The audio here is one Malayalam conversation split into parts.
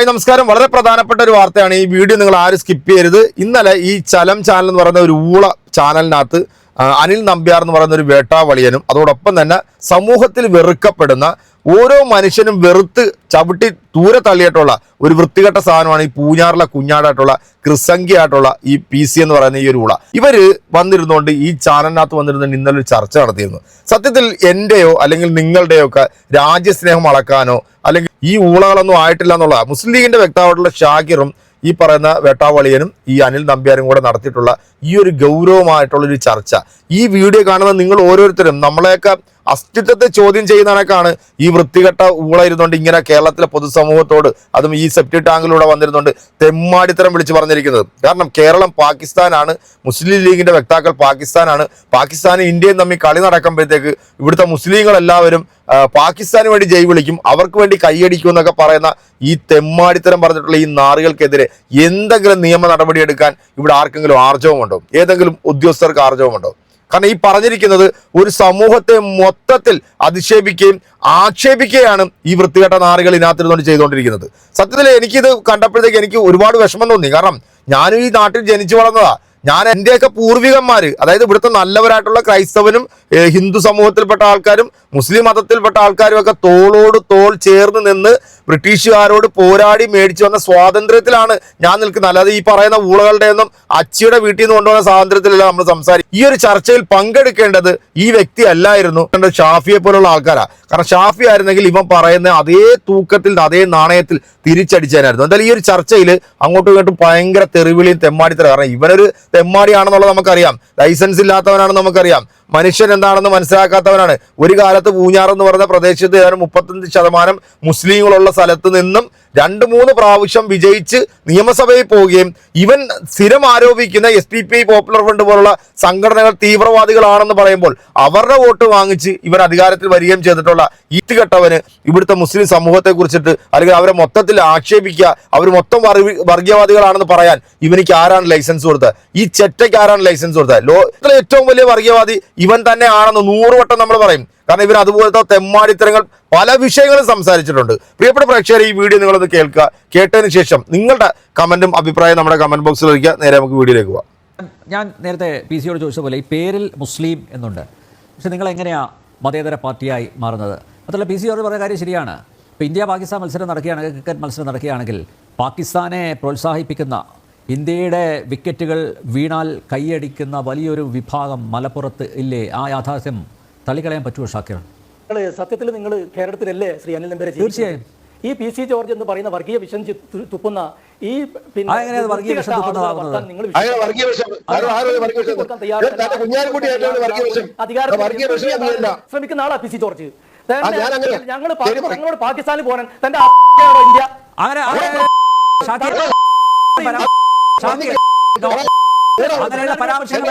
ഹായ് നമസ്കാരം. വളരെ പ്രധാനപ്പെട്ട ഒരു വാർത്തയാണ് ഈ വീഡിയോ നിങ്ങൾ ആരും സ്കിപ്പ് ചെയ്യരുത്. ഇന്നലെ ഈ ചലം ചാനൽ എന്ന് പറയുന്ന ഒരു ഊള ചാനലിനകത്ത് അനിൽ നമ്പ്യാർ എന്ന് പറയുന്ന ഒരു വേട്ടാവളിയനും അതോടൊപ്പം തന്നെ സമൂഹത്തിൽ വെറുക്കപ്പെടുന്ന ഓരോ മനുഷ്യനും വെറുത്ത് ചവിട്ടി ദൂരെ തള്ളിയിട്ടുള്ള ഒരു വൃത്തികെട്ട സാധനമാണ് ഈ പൂഞ്ഞാറിലെ കുഞ്ഞാടായിട്ടുള്ള ക്രിസംഖ്യയായിട്ടുള്ള ഈ പി സി എന്ന് പറയുന്ന ഈ ഒരു ഉള ഇവർ വന്നിരുന്നുകൊണ്ട് ഈ ചാനലിനകത്ത് വന്നിരുന്ന ഇന്നലെ ഒരു ചർച്ച നടത്തിയിരുന്നു. സത്യത്തിൽ എന്റെയോ അല്ലെങ്കിൽ നിങ്ങളുടെയോ ഒക്കെ രാജ്യസ്നേഹം അളക്കാനോ അല്ലെങ്കിൽ ഈ ഊളകളൊന്നും ആയിട്ടില്ല എന്നുള്ള മുസ്ലിം ലീഗിന്റെ വ്യക്തമായിട്ടുള്ള ഷാക്കിറും ഈ പറയുന്ന വേട്ടാവളിയനും ഈ അനിൽ നമ്പ്യാരും കൂടെ നടത്തിയിട്ടുള്ള ഈ ഒരു ഗൗരവമായിട്ടുള്ള ഒരു ചർച്ച. ഈ വീഡിയോ കാണുന്ന നിങ്ങൾ ഓരോരുത്തരും നമ്മളെയൊക്കെ അസ്തിത്വത്തെ ചോദ്യം ചെയ്യുന്ന കണക്കാണ് ഈ വൃത്തികെട്ട ഊള ഇരുന്നുകൊണ്ട് ഇങ്ങനെ കേരളത്തിലെ പൊതുസമൂഹത്തോട് അതും ഈ സെപ്റ്റി ടാങ്കിലൂടെ വന്നിരുന്നുകൊണ്ട് തെമ്മാടിത്തരം വിളിച്ചു പറഞ്ഞിരിക്കുന്നത്. കാരണം കേരളം പാകിസ്ഥാനാണ് മുസ്ലിം ലീഗിന്റെ വക്താക്കൾ പാകിസ്ഥാനാണ്. പാകിസ്ഥാനും ഇന്ത്യയും തമ്മിൽ കളി നടക്കുമ്പോഴത്തേക്ക് ഇവിടുത്തെ മുസ്ലിങ്ങൾ എല്ലാവരും പാകിസ്ഥാന് വേണ്ടി ജയ് വിളിക്കും അവർക്ക് വേണ്ടി കൈയടിക്കും എന്നൊക്കെ പറയുന്ന ഈ തെമ്മാടിത്തരം പറഞ്ഞിട്ടുള്ള ഈ നാറുകൾക്കെതിരെ എന്തെങ്കിലും നിയമ നടപടി എടുക്കാൻ ഇവിടെ ആർക്കെങ്കിലും ആർജവമുണ്ടോ? ഏതെങ്കിലും ഉദ്യോഗസ്ഥർക്ക് ആർജവമുണ്ടോ? കാരണം ഈ പറഞ്ഞിരിക്കുന്നത് ഒരു സമൂഹത്തെ മൊത്തത്തിൽ അധിക്ഷേപിക്കുകയും ആക്ഷേപിക്കുകയാണ് ഈ വൃത്തികെട്ട നാറുകൾ ഇതിനകത്തിരുന്നുകൊണ്ട് ചെയ്തുകൊണ്ടിരിക്കുന്നത്. സത്യത്തിൽ എനിക്കിത് കണ്ടപ്പോഴത്തേക്ക് എനിക്ക് ഒരുപാട് വിഷമം തോന്നി. കാരണം ഞാനും ഈ നാട്ടിൽ ജനിച്ചു വളർന്നതാ. ഞാൻ എന്റെയൊക്കെ പൂർവികന്മാര് അതായത് ഇവിടുത്തെ നല്ലവരായിട്ടുള്ള ക്രൈസ്തവനും ഹിന്ദു സമൂഹത്തിൽപ്പെട്ട ആൾക്കാരും മുസ്ലിം മതത്തിൽപ്പെട്ട ആൾക്കാരും ഒക്കെ തോളോട് തോൾ ചേർന്ന് നിന്ന് ബ്രിട്ടീഷുകാരോട് പോരാടി മേടിച്ചു വന്ന സ്വാതന്ത്ര്യത്തിലാണ് ഞാൻ നിൽക്കുന്നത്. അല്ലാതെ ഈ പറയുന്ന ഊളകളുടെ ഒന്നും അച്ചിയുടെ വീട്ടിൽ നിന്ന് കൊണ്ടുവന്ന സ്വാതന്ത്ര്യത്തിലല്ല നമ്മൾ സംസാരിക്കും ഈ ഒരു ചർച്ചയിൽ പങ്കെടുക്കേണ്ടത് ഈ വ്യക്തി അല്ലായിരുന്നു. ഷാഫിയെ പോലുള്ള ആൾക്കാരാ. കാരണം ഷാഫി ആയിരുന്നെങ്കിൽ ഇവൻ പറയുന്ന അതേ തൂക്കത്തിൽ അതേ നാണയത്തിൽ തിരിച്ചടിച്ചതിനായിരുന്നു എന്തായാലും ഈ ഒരു ചർച്ചയിൽ അങ്ങോട്ടും ഇങ്ങോട്ടും ഭയങ്കര തെറിവിളിയും തെമ്മാടിത്തരം. കാരണം ഇവനൊരു തെമ്മാടിയാണെന്നുള്ളത് നമുക്കറിയാം. ലൈസൻസ് ഇല്ലാത്തവനാണെന്ന് നമുക്കറിയാം. മനുഷ്യൻ എന്താണെന്ന് മനസ്സിലാക്കാത്തവനാണ്. ഒരു കാലത്ത് പൂഞ്ഞാർ എന്ന് പറയുന്ന പ്രദേശത്ത് ഏതാനും മുപ്പത്തഞ്ച് ശതമാനം മുസ്ലിങ്ങളുള്ള സ്ഥലത്ത് നിന്നും രണ്ട് മൂന്ന് പ്രാവശ്യം വിജയിച്ച് നിയമസഭയിൽ പോവുകയും ഇവൻ സ്ഥിരം ആരോപിക്കുന്ന S D P I popular front പോലുള്ള സംഘടനകൾ തീവ്രവാദികളാണെന്ന് പറയുമ്പോൾ അവരുടെ വോട്ട് വാങ്ങിച്ച് ഇവൻ അധികാരത്തിൽ വരികയും ചെയ്തിട്ടുള്ള ഈറ്റുകെട്ടവന് ഇവിടുത്തെ മുസ്ലിം സമൂഹത്തെ കുറിച്ചിട്ട് അല്ലെങ്കിൽ അവരെ മൊത്തത്തിൽ ആക്ഷേപിക്കുക അവർ മൊത്തം വർഗീ- വർഗീയവാദികളാണെന്ന് പറയാൻ ഇവനിക്ക് ആരാണ് ലൈസൻസ് കൊടുത്തത്? ഈ ചെറ്റയ്ക്ക് ആരാണ് ലൈസൻസ് കൊടുത്തത്? ലോകത്തിലെ ഏറ്റവും വലിയ വർഗീയവാദി ഇവൻ തന്നെ ആണെന്ന് നൂറ് വട്ടം നമ്മൾ പറയും. കാരണം ഇവർ അതുപോലത്തെ തെമ്മാടിത്തരങ്ങൾ പല വിഷയങ്ങളും സംസാരിച്ചിട്ടുണ്ട്. പ്രിയപ്പെട്ട പ്രേക്ഷകർ ഈ വീഡിയോ നിങ്ങളൊന്ന് കേൾക്കുക. കേട്ടതിന് ശേഷം നിങ്ങളുടെ കമന്റും അഭിപ്രായം നമ്മുടെ കമന്റ് ബോക്സിൽ ഒഴിക്കുക. നേരെ നമുക്ക് വീഡിയോയിലേക്ക് പോവാം. ഞാൻ നേരത്തെ പി സിയോട് ചോദിച്ച പോലെ ഈ പേരിൽ മുസ്ലിം എന്നുണ്ട്. പക്ഷെ നിങ്ങൾ എങ്ങനെയാ മതേതര പാർട്ടിയായി മാറുന്നത്? അതല്ല പി സിയോട് പറഞ്ഞ കാര്യം ശരിയാണ്. ഇപ്പോൾ ഇന്ത്യ പാകിസ്ഥാൻ മത്സരം നടക്കുകയാണെങ്കിൽ ക്രിക്കറ്റ് മത്സരം നടക്കുകയാണെങ്കിൽ പാകിസ്ഥാനെ പ്രോത്സാഹിപ്പിക്കുന്ന ഇന്ത്യയുടെ വിക്കറ്റുകൾ വീണാൽ കൈയടിക്കുന്ന വലിയൊരു വിഭാഗം മലപ്പുറത്ത് ഇല്ലേ? ആ യാഥാർത്ഥ്യം തള്ളിക്കളയാൻ പറ്റുമോ ഷാക്കിർ സത്യത്തിൽ നിങ്ങൾ കേരളത്തിലല്ലേ ശ്രീ അനിൽ നമ്പരെ തീർച്ചയായും. ഈ പി സി ജോർജ് എന്ന് പറയുന്ന വർഗീയ വിഷം തുപ്പുന്ന ഈ പിന്നെ ശ്രമിക്കുന്ന ആളാ പി സി ജോർജ്. ഞാൻ അങ്ങനെ. ഞങ്ങൾ ഞങ്ങളോട് പാകിസ്ഥാനിൽ പോകാൻ തന്റെ ഇന്ത്യ. അങ്ങനെ അങ്ങനെയുള്ള പരാമർശങ്ങൾ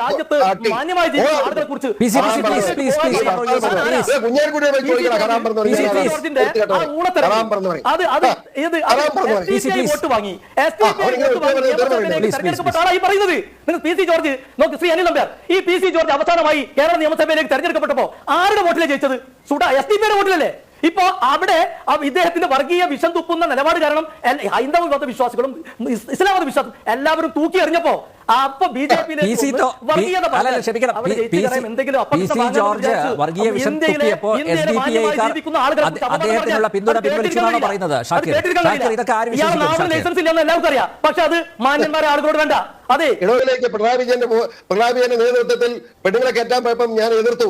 രാജ്യത്ത്. മാന്യമായി ജീവിക്കുന്ന. ആളുകളെ കുറിച്ച്. അത് അത് ഏത്. വോട്ട് വാങ്ങി എസ്. തെരഞ്ഞെടുക്കപ്പെട്ട ആളായി പറയുന്നത് നിങ്ങൾ പി സി ജോർജ് നോക്ക് ശ്രീ അനിൽ നമ്പ്യാർ ഈ പി സി ജോർജ് അവസാനമായി കേരള നിയമസഭയിലേക്ക് തെരഞ്ഞെടുക്കപ്പെട്ടപ്പോ ആരുടെ വോട്ടിലെ ജയിച്ചത് സുഡ എസ് ഡി പിയുടെ വോട്ടിലല്ലേ ഇപ്പോ അവിടെ ആ ഇദ്ദേഹത്തിന്റെ വർഗീയ വിഷം തുപ്പുന്ന നിലപാട് കാരണം ഹൈന്ദവ മതവിശ്വാസികളും വിശ്വാസികളും ഇസ്ലാമത വിശ്വാസം എല്ലാവരും തൂക്കി എറിഞ്ഞപ്പോ അപ്പൊ ബി ജെ പി ലൈസൻസ് ഇല്ലെന്ന് എല്ലാവർക്കും അറിയാം. പക്ഷെ അത് മാന്യന്മാരെ ആളുകളോട് വേണ്ട. അതെ. ഇടവിലേക്ക് പിണറായി വിജയന്റെ പിണറായി വിജയന്റെ നേതൃത്വത്തിൽ പെണ്ണുങ്ങളെ കയറ്റാൻ പോയപ്പോ ഞാൻ എതിർത്തു.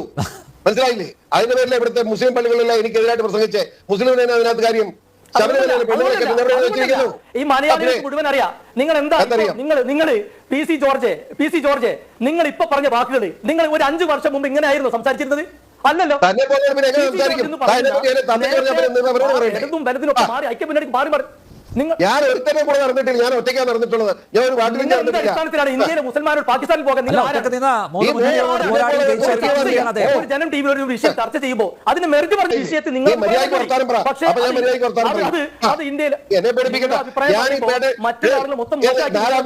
മനസ്സിലായില്ലേ? അതിന്റെ പേരിൽ ഇവിടുത്തെ മുസ്ലിം പള്ളികളിലെല്ലാം എനിക്കെതിരായിട്ട് പ്രസംഗിച്ച്. മുസ്ലിം അതിനകത്ത് കാര്യം ഈ മലയാളികൾ മുഴുവൻ അറിയാം. നിങ്ങൾ എന്താ നിങ്ങൾ നിങ്ങൾ P C George P C George നിങ്ങൾ ഇപ്പൊ പറഞ്ഞ വാക്കുകൾ നിങ്ങൾ ഒരു അഞ്ചു വർഷം മുമ്പ് ഇങ്ങനെ ആയിരുന്നു സംസാരിച്ചിരുന്നത്? അല്ലല്ലോ. ഇടതും വലതിനും ഒക്കെ മാറി ഐക്യമുന്നണിക്ക് മാറി മാറി. നിങ്ങൾ- ഞാൻ ഒരുത്തനെ കൂടെ നടന്നിട്ടില്ല. ഞാൻ ഒറ്റയ്ക്കാണ് നടന്നിട്ടുള്ളത്. ഞാൻ ഒരു അടിസ്ഥാനത്തിലാണ് ഇന്ത്യയിലെ മുസൽമാനോട് പാകിസ്ഥാനിൽ പോകാൻ ജനം ടി വി ഒരു വിഷയം ചർച്ച ചെയ്യുമ്പോൾ അതിന് മെറിറ്റ് പറഞ്ഞ വിഷയത്തിൽ നിങ്ങൾ. പക്ഷേ അത് ഇന്ത്യയിൽ മൊത്തം നമുക്ക് മെറിറ്റിൽ സംസാരിക്കാം. ഹറാം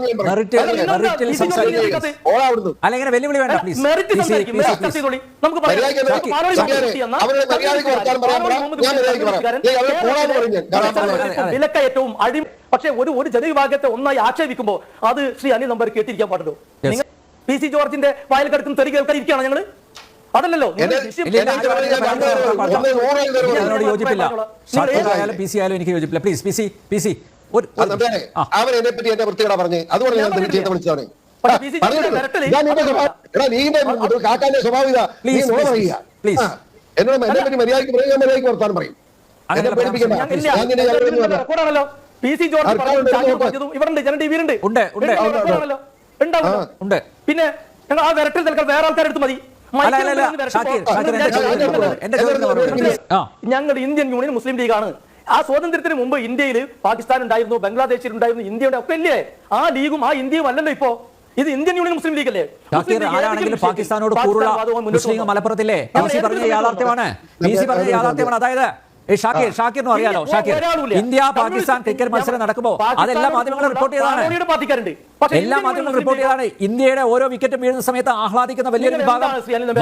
പറഞ്ഞാൽ മെറിറ്റിൽ അല്ല, നിങ്ങൾ മെറിറ്റിൽ സംസാരിക്കാം ഇതിനകത്ത് അല്ല ഇങ്ങനെ വെല്ലുവിളി വേണ്ട പ്ലീസ് ചെയ്തോളി. നമുക്ക് അതെ. വിലക്കയറ്റവും അടി പക്ഷേ ഒരു ഒരു ജനവിഭാഗത്തെ ഒന്നായി ആക്ഷേപിക്കുമ്പോൾ അത് ശ്രീ അനിൽ നമ്പർ കേട്ടിരിക്കാൻ പാടുള്ളൂ നിങ്ങൾ പി സി ജോർജിന്റെ വയൽ കിടക്കും തെറി കേൾക്കാൻ ഇരിക്കുകയാണ് ഞങ്ങൾ? അതല്ലല്ലോ. എന്നോട്? യോജിപ്പില്ല. ആയാലും പി സി ആയാലും എനിക്ക് യോജിപ്പില്ല. Please P C P C. എന്നെ പറ്റി എന്റെ വൃത്തികേടാ പറഞ്ഞ്. അതുകൊണ്ട് ഞാൻ ഞാൻ കാക്കാന്റെ സ്വഭാവം ഇതാ. നീ നുണ പറയുക. എന്നോട് എന്നെ പറ്റി മര്യാദയ്ക്ക് പറയും ഞാൻ വർത്താനം പറയും. എന്നെ. പി സി ജോർജ് പറഞ്ഞതും ജന ടിവിയിലുണ്ട് ഉണ്ട്, പിന്നെ ഞങ്ങൾ ആ വിരട്ടിൽ നിൽക്കാൻ വേറെ ആൾക്കാരെടുത്ത് മതി. ഞങ്ങൾ ഇന്ത്യൻ യൂണിയൻ മുസ്ലിം ലീഗാണ്. ആ സ്വാതന്ത്ര്യത്തിന് മുമ്പ് ഇന്ത്യയിൽ പാകിസ്ഥാൻ ഉണ്ടായിരുന്നു ബംഗ്ലാദേശിൽ ഉണ്ടായിരുന്നു ഇന്ത്യയുടെ ഒക്കെ ഇല്ലേ ആ ലീഗും ആ ഇന്ത്യയും അല്ലല്ലോ ഇപ്പോ. ഇത് ഇന്ത്യൻ യൂണിയൻ മുസ്ലിം ലീഗ് അല്ലേ? ആരാണെങ്കിലും പാകിസ്ഥാനോട് കൂറുള്ള മുസ്ലിം. മലപ്പുറത്തില്ലേ പറഞ്ഞ യാഥാർത്ഥ്യമാണ്. പറഞ്ഞ യാഥാർത്ഥ്യമാണ്. അതായത് ഷാക്കിർ ഷാക്കിറിനും അറിയാലോ ഷാക്കിർ. ഇന്ത്യ പാകിസ്ഥാൻ ക്രിക്കറ്റ് മത്സരം നടക്കുമ്പോൾ അതെല്ലാ മാധ്യമങ്ങളും റിപ്പോർട്ട് ചെയ്തതാണ്. എല്ലാ മാധ്യമങ്ങളും റിപ്പോർട്ട് ചെയ്താണ് ഇന്ത്യയുടെ ഓരോ വിക്കറ്റും വീഴുന്ന സമയത്ത് ആഹ്ലാദിക്കുന്ന വലിയൊരു വിഭാഗം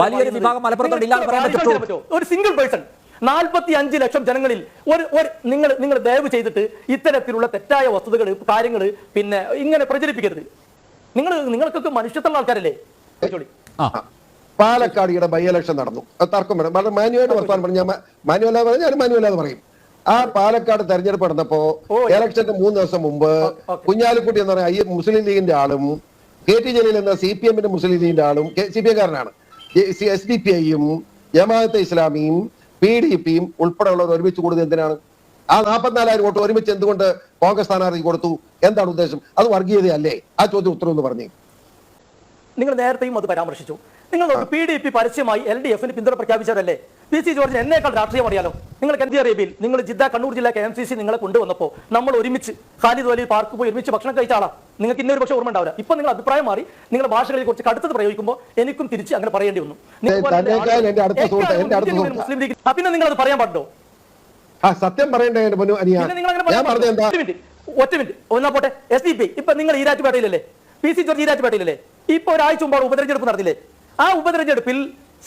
വലിയൊരു വിഭാഗം മലപ്പുറത്തോട് ഇല്ലാന്ന് പറയാൻ പറ്റുമോ? ഒരു സിംഗിൾ പേഴ്സൺ നാൽപ്പത്തി അഞ്ച് ലക്ഷം ജനങ്ങളിൽ ഒരു ഒരു നിങ്ങൾ നിങ്ങൾ ദയവ് ചെയ്തിട്ട് ഇത്തരത്തിലുള്ള തെറ്റായ വസ്തുതകൾ കാര്യങ്ങൾ പിന്നെ ഇങ്ങനെ പ്രചരിപ്പിക്കരുത്. നിങ്ങൾ നിങ്ങൾക്കൊക്കെ മനുഷ്യത്തുള്ള ആൾക്കാരല്ലേ? പാലക്കാട് ഇവിടെ പാലക്കാടിയുടെ ബൈ ഇലക്ഷൻ നടന്നു തർക്കം വേണം വളരെ മാനുവലായിട്ട് വർത്താനം പറഞ്ഞു ഞാൻ മാനുവലാ പറഞ്ഞു ഞാൻ മാനുവലാന്ന് പറയും. ആ പാലക്കാട് തെരഞ്ഞെടുപ്പ് നടന്നപ്പോ ഇലക്ഷന്റെ മൂന്ന് ദിവസം മുമ്പ്. കുഞ്ഞാലിക്കുട്ടി എന്ന് പറഞ്ഞ ഐ മുസ്ലിം ലീഗിന്റെ ആളും കെ ടി ജലീൽ എന്ന സി പി എമ്മിന്റെ മുസ്ലിം ലീഗിന്റെ ആളും സി പി എക്കാരനാണ് എസ് ഡി പി ഐയും ജമാഅത്തെ ഇസ്ലാമിയും പി ഡി പിയും ഉൾപ്പെടെയുള്ളവർ ഒരുമിച്ച് കൂടുന്നത് എന്തിനാണ്? ആ നാൽപ്പത്തിനാലായിരം വോട്ട് ഒരുമിച്ച് എന്തുകൊണ്ട് കോൺഗ്രസ് സ്ഥാനാർത്ഥി കൊടുത്തു. എന്താണ് ഉദ്ദേശം? അത് വർഗീയതയല്ലേ? ആ ചോദ്യം ഉത്തരം എന്ന് പറഞ്ഞു. നിങ്ങൾ നേരത്തെയും അത് പരാമർശിച്ചു. നിങ്ങൾ പി ഡി പി പരസ്യമായി എൽ ഡി എഫിന് പിന്തുണ പ്രഖ്യാപിച്ചവരല്ലേ? പി സി ജോർജിന് എന്നേക്കാൾ രാഷ്ട്രീയം അറിയാലോ. നിങ്ങൾ ഇന്ത്യ അറേബ്യയിൽ നിങ്ങൾ ജിദ്ദ കണ്ണൂർ ജില്ല കെ എം സി സി നിങ്ങളെ കൊണ്ടുവന്നപ്പോൾ നമ്മൾ ഒരുമിച്ച് ഖാലിദ് വലി പാർക്ക് പോയി ഒരുമിച്ച് ഭക്ഷണം കഴിച്ചാളാ നിങ്ങൾക്ക് ഇന്നൊരു പക്ഷേ ഓർമ്മ ഉണ്ടാവില്ല. ഇപ്പൊ നിങ്ങൾ അഭിപ്രായം മാറി. നിങ്ങളുടെ ഭാഷകളിൽ കുറച്ച് കടുത്തത് പ്രയോഗിക്കുമ്പോൾ എനിക്കും തിരിച്ച് അങ്ങനെ പറയേണ്ടി വന്നു. നിങ്ങൾ മുസ്ലിം ലീഗ് പിന്നെ നിങ്ങൾ അത് പറയാൻ പാടുണ്ടോ? ആ സത്യം പറയണ്ടേ എന്റെ പൊന്നു അനിയ? നിങ്ങൾ ഞാൻ പറഞ്ഞത് എന്താ? ഒറ്റ മിനിറ്റ് ഒറ്റ മിനിറ്റ്. ഒന്നാ പോട്ടെ എസ് ഡി പി ഇപ്പൊ നിങ്ങൾ ഈരാറ്റുപേട്ടയിലല്ലേ പി സി ജോർജ് ഈരാറ്റുപേട്ടയിലല്ലേ ഇപ്പൊ ഒരാഴ്ച മുമ്പ് ഉപതെരഞ്ഞെടുപ്പ് നടത്തില്ലേ ആ ഉപതെരഞ്ഞെടുപ്പിൽ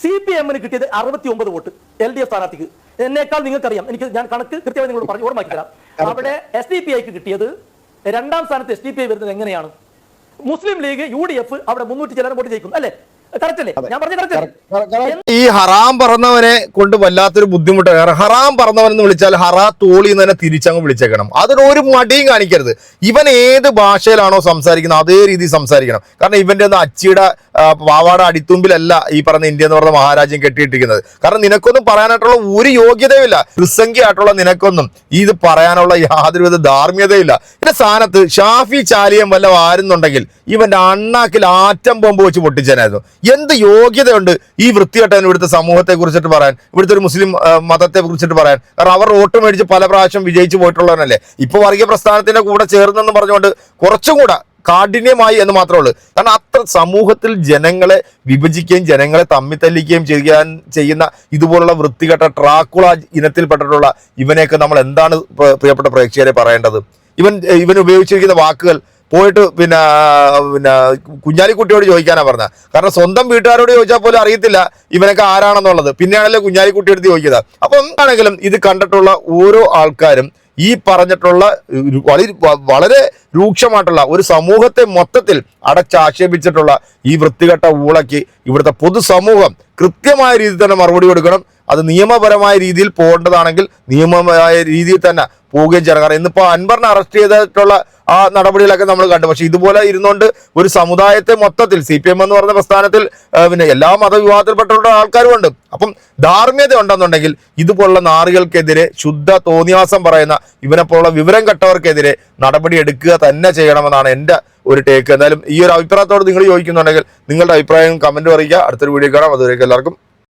സി പി എമ്മിന് കിട്ടിയത് അറുപത്തി ഒമ്പത് വോട്ട് എൽ ഡി എഫ് സ്ഥാനാർത്ഥിക്ക്. എന്നേക്കാൾ നിങ്ങൾക്കറിയാം. എനിക്ക് ഞാൻ കണക്ക് കൃത്യമായി നിങ്ങളോട് പറഞ്ഞു ഓർമ്മയാക്കി തരാം. അവിടെ എസ് ഡി പി ഐക്ക് കിട്ടിയത് രണ്ടാം സ്ഥാനത്ത് എസ് ഡി പി ഐ വരുന്നത് എങ്ങനെയാണ്? Muslim League U D F അവിടെ മുന്നൂറ്റി ചിലർ വോട്ട് ജയിക്കും അല്ലേ? ഈ ഹറാം പറഞ്ഞവനെ കൊണ്ട് വല്ലാത്തൊരു ബുദ്ധിമുട്ട്. ഹറാം പറന്നവൻ എന്ന് വിളിച്ചാൽ ഹറാ തോളി എന്ന് തന്നെ തിരിച്ചങ്ങ് വിളിച്ചേക്കണം. അതിന് ഒരു മടിയും കാണിക്കരുത്. ഇവൻ ഏത് ഭാഷയിലാണോ സംസാരിക്കുന്നത് അതേ രീതിയിൽ സംസാരിക്കണം. കാരണം ഇവന്റെ ഒന്നും അച്ചിയുടെ പാവാട അടിത്തുമ്പിലല്ല ഈ പറഞ്ഞ ഇന്ത്യ എന്ന് പറഞ്ഞ മഹാരാജ്യം കെട്ടിയിട്ടിരിക്കുന്നത്. കാരണം നിനക്കൊന്നും പറയാനായിട്ടുള്ള ഒരു യോഗ്യതയുമില്ല. നിസ്സംഖ്യയായിട്ടുള്ള നിനക്കൊന്നും ഇത് പറയാനുള്ള യാതൊരുവിധ ധാർമ്മ്യതയില്ല ഇതിന്റെ സ്ഥാനത്ത് ഷാഫി ചാലിയം വല്ല ആരുന്നുണ്ടെങ്കിൽ ഇവന്റെ അണ്ണാക്കിൽ ആറ്റം ബോംബ് വെച്ച് പൊട്ടിച്ചനായിരുന്നു. എന്ത് യോഗ്യതയുണ്ട് ഈ വൃത്തികെട്ടവൻ ഇവിടുത്തെ സമൂഹത്തെ കുറിച്ചിട്ട് പറയാൻ ഇവിടുത്തെ ഒരു മുസ്ലിം മതത്തെ കുറിച്ചിട്ട് പറയാൻ? കാരണം അവർ വോട്ട് മേടിച്ച് പല പ്രാവശ്യം വിജയിച്ചു പോയിട്ടുള്ളവരല്ലേ? ഇപ്പൊ വർഗീയ പ്രസ്ഥാനത്തിന്റെ കൂടെ ചേർന്നെന്ന് പറഞ്ഞുകൊണ്ട് കുറച്ചും കൂടെ കാഠിന്യമായി എന്ന് മാത്രമേ ഉള്ളൂ. കാരണം അത്ര സമൂഹത്തിൽ ജനങ്ങളെ വിഭജിക്കുകയും ജനങ്ങളെ തമ്മിത്തല്ലിക്കുകയും ചെയ്യാൻ ചെയ്യുന്ന ഇതുപോലുള്ള വൃത്തികെട്ട ട്രാക്കുള ഇനത്തിൽപ്പെട്ടിട്ടുള്ള ഇവനെയൊക്കെ നമ്മൾ എന്താണ് പ്രിയപ്പെട്ട പ്രേക്ഷകരെ പറയേണ്ടത്? ഇവൻ ഇവൻ ഉപയോഗിച്ചിരിക്കുന്ന വാക്കുകൾ പോയിട്ട് പിന്നെ പിന്നെ കുഞ്ഞാലിക്കുട്ടിയോട് ചോദിക്കാനാണ് പറഞ്ഞത് കാരണം സ്വന്തം വീട്ടുകാരോട് ചോദിച്ചാൽ പോലും അറിയത്തില്ല ഇവനൊക്കെ ആരാണെന്നുള്ളത്. പിന്നെയാണല്ലോ കുഞ്ഞാലിക്കുട്ടി എടുത്ത് ചോദിക്കുന്നത്. അപ്പം എന്താണെങ്കിലും ഇത് കണ്ടിട്ടുള്ള ഓരോ ആൾക്കാരും ഈ പറഞ്ഞിട്ടുള്ള വളരെ വളരെ രൂക്ഷമായിട്ടുള്ള ഒരു സമൂഹത്തെ മൊത്തത്തിൽ അടച്ചാക്ഷേപിച്ചിട്ടുള്ള ഈ വൃത്തികെട്ട ഊളയ്ക്ക് ഇവിടുത്തെ പൊതുസമൂഹം കൃത്യമായ രീതിയിൽ തന്നെ മറുപടി കൊടുക്കണം. അത് നിയമപരമായ രീതിയിൽ പോകേണ്ടതാണെങ്കിൽ നിയമപരമായ രീതിയിൽ തന്നെ പോവുകയും ചെയ്യണം. ഇന്നിപ്പോൾ അൻവറിനെ അറസ്റ്റ് ചെയ്തിട്ടുള്ള ആ നടപടികളൊക്കെ നമ്മൾ കണ്ടു. പക്ഷേ ഇതുപോലെ ഇരുന്നുകൊണ്ട് ഒരു സമുദായത്തെ മൊത്തത്തിൽ സി പി എം എന്ന് പറഞ്ഞ പ്രസ്ഥാനത്തിൽ പിന്നെ എല്ലാ മതവിഭാഗത്തിൽപ്പെട്ടുള്ള ആൾക്കാരും ഉണ്ട്. അപ്പം ധാർമ്മ്യത ഉണ്ടെന്നുണ്ടെങ്കിൽ ഇതുപോലുള്ള നാറികൾക്കെതിരെ ശുദ്ധ തോന്നിയാസം പറയുന്ന ഇവനെ പോലുള്ള വിവരം കെട്ടവർക്കെതിരെ നടപടി എടുക്കുക തന്നെ ചെയ്യണമെന്നാണ് എന്റെ ഒരു ടേക്ക് എന്തായാലും ഈ ഒരു അഭിപ്രായത്തോട് നിങ്ങൾ ചോദിക്കുന്നുണ്ടെങ്കിൽ നിങ്ങളുടെ അഭിപ്രായം കമന്റ് പറയുക അടുത്തൊരു വീഡിയോ കാണാം. അതുവരേക്കും എല്ലാവർക്കും